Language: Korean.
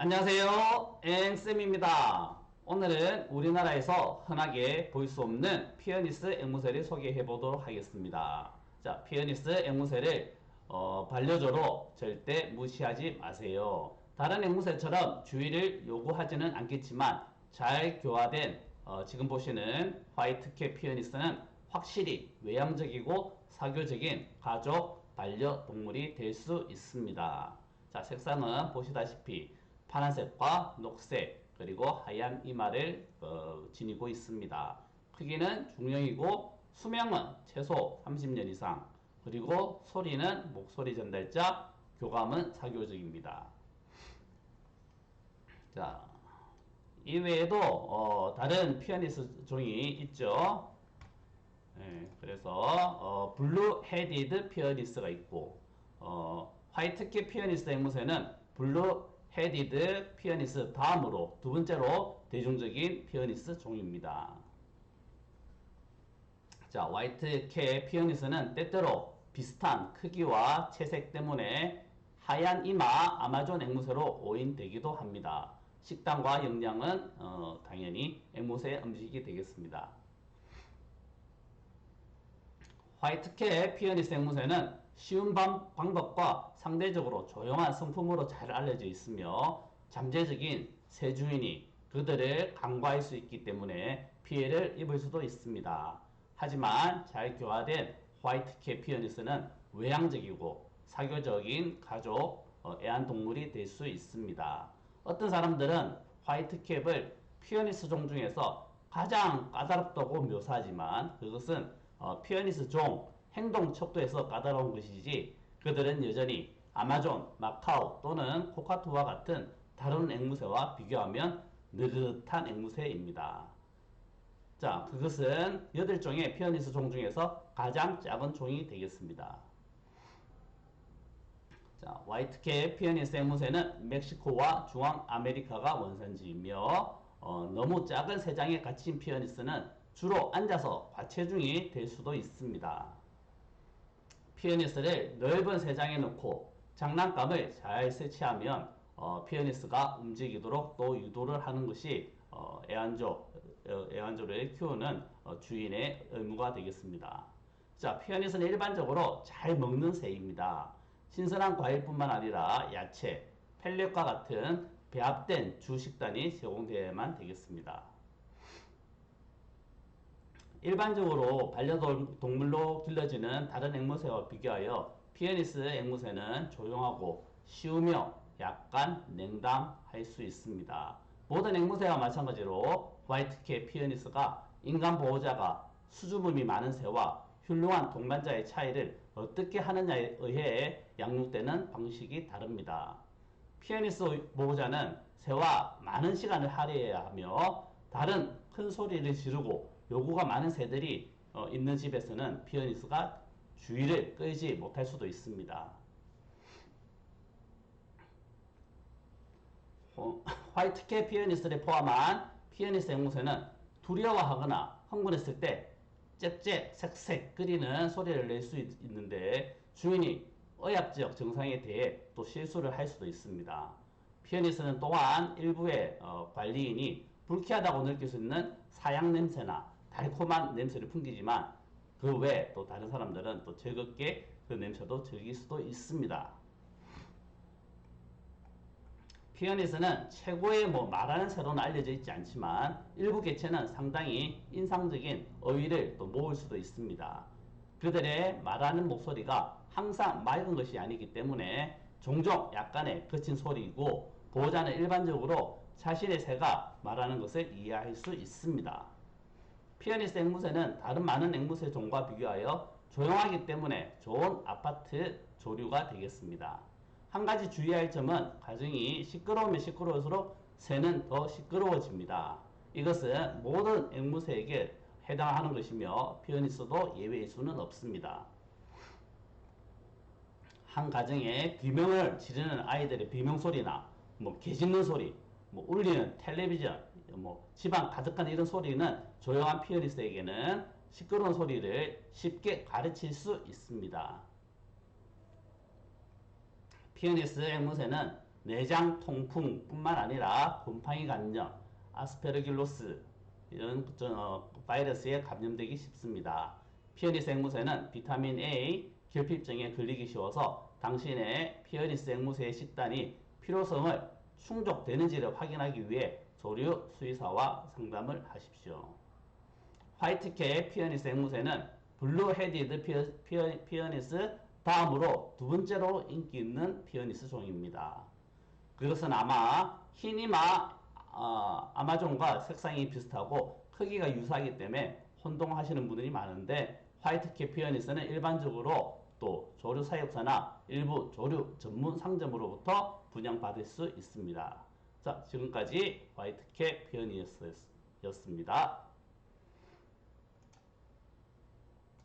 안녕하세요. 앵쌤입니다. 오늘은 우리나라에서 흔하게 볼 수 없는 피어니스 앵무새를 소개해 보도록 하겠습니다. 자, 피어니스 앵무새를 어, 반려조로 절대 무시하지 마세요. 다른 앵무새처럼 주의를 요구하지는 않겠지만 잘 교화된 어, 지금 보시는 화이트캣 피어니스는 확실히 외향적이고 사교적인 가족 반려동물이 될 수 있습니다. 자, 색상은 보시다시피 파란색과 녹색 그리고 하얀 이마를 어, 지니고 있습니다. 크기는 중형이고 수명은 최소 30년 이상 그리고 소리는 목소리 전달자 교감은 사교적입니다. 자, 이외에도 어, 다른 피아니스 종이 있죠. 예, 그래서 어, 블루 헤디드 피어니스가 있고 어, 화이트키 피어니스 앵무새는 블루 헤디드 피어니스 다음으로 두 번째로 대중적인 피어니스 종입니다. 자, 화이트캣 피어니스는 때때로 비슷한 크기와 채색 때문에 하얀 이마 아마존 앵무새로 오인되기도 합니다. 식단과 영양은 어, 당연히 앵무새 음식이 되겠습니다. 화이트캣 피어니스 앵무새는 쉬운 방, 방법과 상대적으로 조용한 성품으로 잘 알려져 있으며 잠재적인 새 주인이 그들을 강과할 수 있기 때문에 피해를 입을 수도 있습니다. 하지만 잘 교화된 화이트캣 피어니스는 외향적이고 사교적인 가족 어, 애완동물이 될 수 있습니다. 어떤 사람들은 화이트캡을 피어니스 종 중에서 가장 까다롭다고 묘사하지만 그것은 어, 피어니스 종 행동 척도에서 까다로운 것이지 그들은 여전히 아마존, 마카오 또는 코카투와 같은 다른 앵무새와 비교하면 느긋한 앵무새입니다. 자, 그것은 8종의 피어니스 종 중에서 가장 작은 종이 되겠습니다. 자, 화이트캣 피어니스 앵무새는 멕시코와 중앙아메리카가 원산지이며 어, 너무 작은 세장에 갇힌 피어니스는 주로 앉아서 과체중이 될 수도 있습니다. 피어니스를 넓은 세장에 넣고 장난감을 잘 설치하면 어, 피어니스가 움직이도록 또 유도를 하는 것이 어, 애완조, 어, 애완조를 키우는 어, 주인의 의무가 되겠습니다. 자, 피어니스는 일반적으로 잘 먹는 새입니다. 신선한 과일뿐만 아니라 야채, 펠렛과 같은 배합된 주식단이 제공되어야만 되겠습니다. 일반적으로 반려동물로 길러지는 다른 앵무새와 비교하여 피어니스 앵무새는 조용하고 쉬우며 약간 냉담할 수 있습니다. 모든 앵무새와 마찬가지로 화이트캣 피어니스가 인간 보호자가 수줍음이 많은 새와 훌륭한 동반자의 차이를 어떻게 하느냐에 의해 양육되는 방식이 다릅니다. 피어니스 보호자는 새와 많은 시간을 할애해야 하며 다른 큰 소리를 지르고 요구가 많은 새들이 어, 있는 집에서는 피어니스가 주의를 끌지 못할 수도 있습니다. 어, 화이트캣 피어니스를 포함한 피어니스 앵무새는 두려워하거나 흥분했을 때 짹짹 색색 끓이는 소리를 낼 수 있는데 주인이 의학적 증상에 대해 또 실수를 할 수도 있습니다. 피어니스는 또한 일부의 어, 관리인이 불쾌하다고 느낄 수 있는 사양 냄새나 달콤한 냄새를 풍기지만 그 외에 또 다른 사람들은 또 즐겁게 그 냄새도 즐길 수도 있습니다. 피어니스는 최고의 뭐 말하는 새로는 알려져 있지 않지만 일부 개체는 상당히 인상적인 어휘를 또 모을 수도 있습니다. 그들의 말하는 목소리가 항상 맑은 것이 아니기 때문에 종종 약간의 거친 소리이고 보호자는 일반적으로 자신의 새가 말하는 것을 이해할 수 있습니다. 피어니스 앵무새는 다른 많은 앵무새 종과 비교하여 조용하기 때문에 좋은 아파트 조류가 되겠습니다. 한 가지 주의할 점은 가정이 시끄러우면 시끄러울수록 새는 더 시끄러워집니다. 이것은 모든 앵무새에게 해당하는 것이며 피어니스도 예외일 수는 없습니다. 한 가정에 비명을 지르는 아이들의 비명 소리나 뭐 개 짖는 소리, 뭐 울리는 텔레비전, 뭐 집안 가득한 이런 소리는 조용한 피어니스에게는 시끄러운 소리를 쉽게 가르칠 수 있습니다. 피어니스 앵무새는 내장 통풍뿐만 아니라 곰팡이 감염, 아스페르길로스 이런 저, 바이러스에 감염되기 쉽습니다. 피어니스 앵무새는 비타민 A 결핍증에 걸리기 쉬워서 당신의 피어니스 앵무새의 식단이 필요성을 충족되는지를 확인하기 위해 조류 수의사와 상담을 하십시오. 화이트캣 피어니스 앵무새는 블루 헤디드 피어, 피어, 피어 니스 다음으로 두 번째로 인기 있는 피어니스 종입니다. 그것은 아마 흰이마 어, 아마존과 색상이 비슷하고 크기가 유사하기 때문에 혼동하시는 분들이 많은데 화이트캣 피어니스는 일반적으로 또 조류 사육사나 일부 조류 전문 상점으로부터 분양받을 수 있습니다. 자, 지금까지 화이트캣 피어니스였습니다.